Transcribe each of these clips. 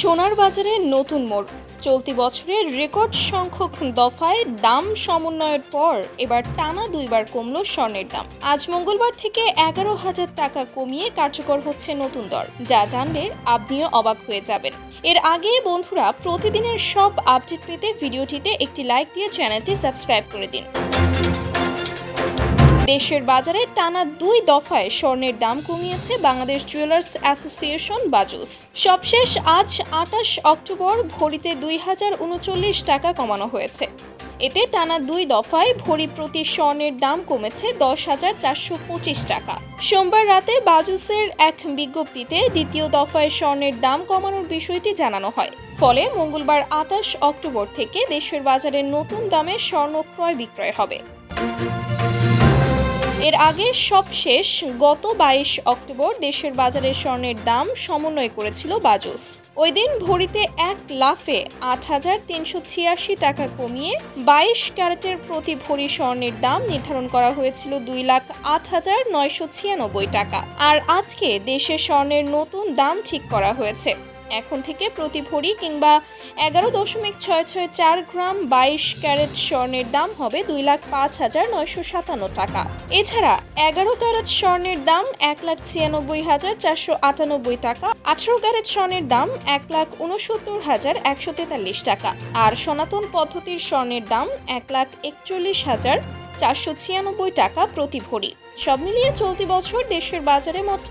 সোনার বাজারে নতুন মোড়। চলতি বছরের রেকর্ড সংখ্যক দফায় দাম সমন্বয়ের পর এবার টানা দুইবার কমল স্বর্ণের দাম। আজ মঙ্গলবার থেকে এগারো হাজার টাকা কমিয়ে কার্যকর হচ্ছে নতুন দর। যা জানলে আপনিও অবাক হয়ে যাবেন। এর আগে বন্ধুরা প্রতিদিনের সব আপডেট পেতে ভিডিওটিতে একটি লাইক দিয়ে চ্যানেলটি সাবস্ক্রাইব করে দিন। দেশের বাজারে টানা দুই দফায় স্বর্ণের দাম কমিয়েছে বাংলাদেশ জুয়েলার্স অ্যাসোসিয়েশন বাজুস। সবশেষ আজ আটাশ অক্টোবর ভরিতে দুই হাজার উনচল্লিশ টাকা কমানো হয়েছে। এতে টানা দুই দফায় ভরি প্রতি স্বর্ণের দাম কমেছে দশ হাজার চারশো পঁচিশ টাকা। সোমবার রাতে বাজুসের এক বিজ্ঞপ্তিতে দ্বিতীয় দফায় স্বর্ণের দাম কমানোর বিষয়টি জানানো হয়। ফলে মঙ্গলবার আটাশ অক্টোবর থেকে দেশের বাজারে নতুন দামে স্বর্ণ ক্রয় বিক্রয় হবে। এর আগে সবশেষ গত বাইশ অক্টোবর দেশের বাজারে স্বর্ণের দাম সমন্বয় করেছিল বাজুস। ওই দিন ভরিতে এক লাফে আট হাজার তিনশো ছিয়াশি টাকা কমিয়ে বাইশ ক্যারেটের প্রতি ভরি স্বর্ণের দাম নির্ধারণ করা হয়েছিল দুই লাখ আট হাজার নয়শো ছিয়ানব্বই টাকা। আর আজকে দেশে স্বর্ণের নতুন দাম ঠিক করা হয়েছে। এখন থেকে প্রতি ভরি কিংবা এগারো দশমিক ছয় ছয় চার গ্রাম বাইশ ক্যারেট স্বর্ণের দাম হবে দুই লাখ পাঁচ হাজার নয়শো সাতান্ন টাকা। এছাড়া এগারো ক্যারেট স্বর্ণের দাম এক লাখ ছিয়ানব্বই হাজার চারশো আটানব্বই টাকা, আঠারো ক্যারেট স্বর্ণের দাম এক লাখ উনসত্তর হাজার একশো তেতাল্লিশ টাকা, আর সনাতন পদ্ধতির স্বর্ণের দাম এক লাখ একচল্লিশ হাজার চারশো ছিয়ানব্বই টাকা প্রতি ভরি সব মিলিয়ে চলতি বছর দেশের বাজারে মোট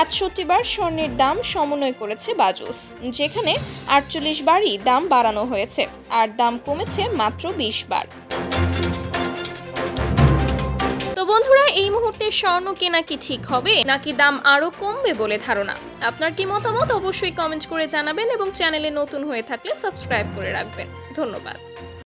আটষট্টি বার স্বর্ণের দাম সমন্বয় করেছে বাজুস, যেখানে আটচল্লিশ বারই দাম বাড়ানো হয়েছে, আর দাম কমেছে মাত্র বিশ বার তো বন্ধুরা, এই মুহূর্তে স্বর্ণ কেনা কি ঠিক হবে, নাকি দাম আরও কমবে বলে ধারণা? আপনার কি মতামত অবশ্যই কমেন্ট করে জানাবেন এবং চ্যানেলে নতুন হয়ে থাকলে সাবস্ক্রাইব করে রাখবেন। ধন্যবাদ।